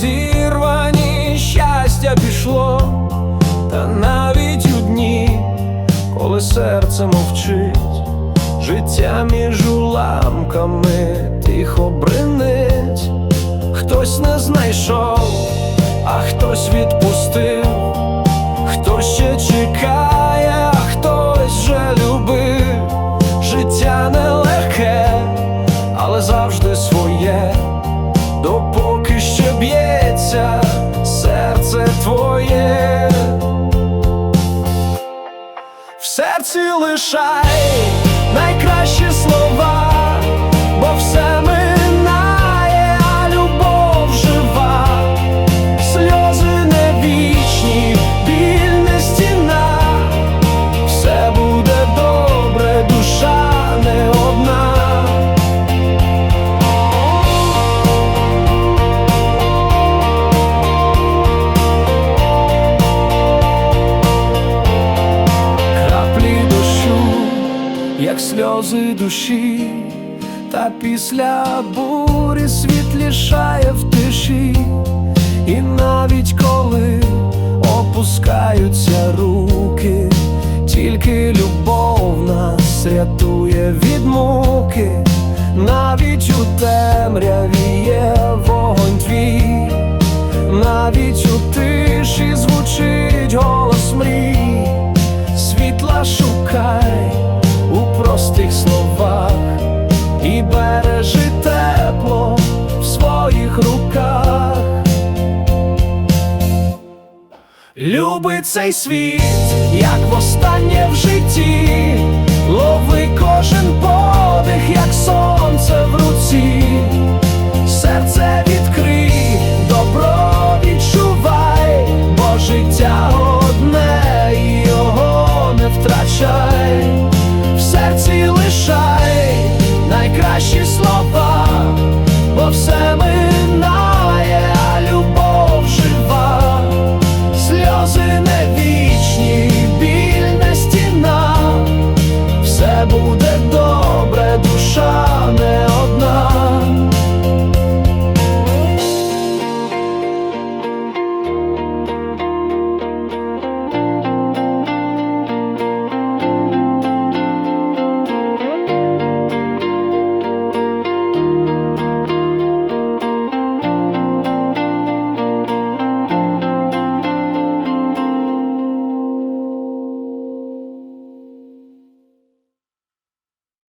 зірвані щастя пішло, та навіть у дні, коли серце мовчить, життя між уламками тихо бринить, хтось не знайшов, а хтось відпустив. Серце твоє. В серці лишай найкращі слова, сльози душі, та після бурі світ лішає в тиші, і навіть коли опускаються руки, тільки любов нас рятує від муки, навіть у темряві Люби цей світ, як востаннє в житті, добре, душа не.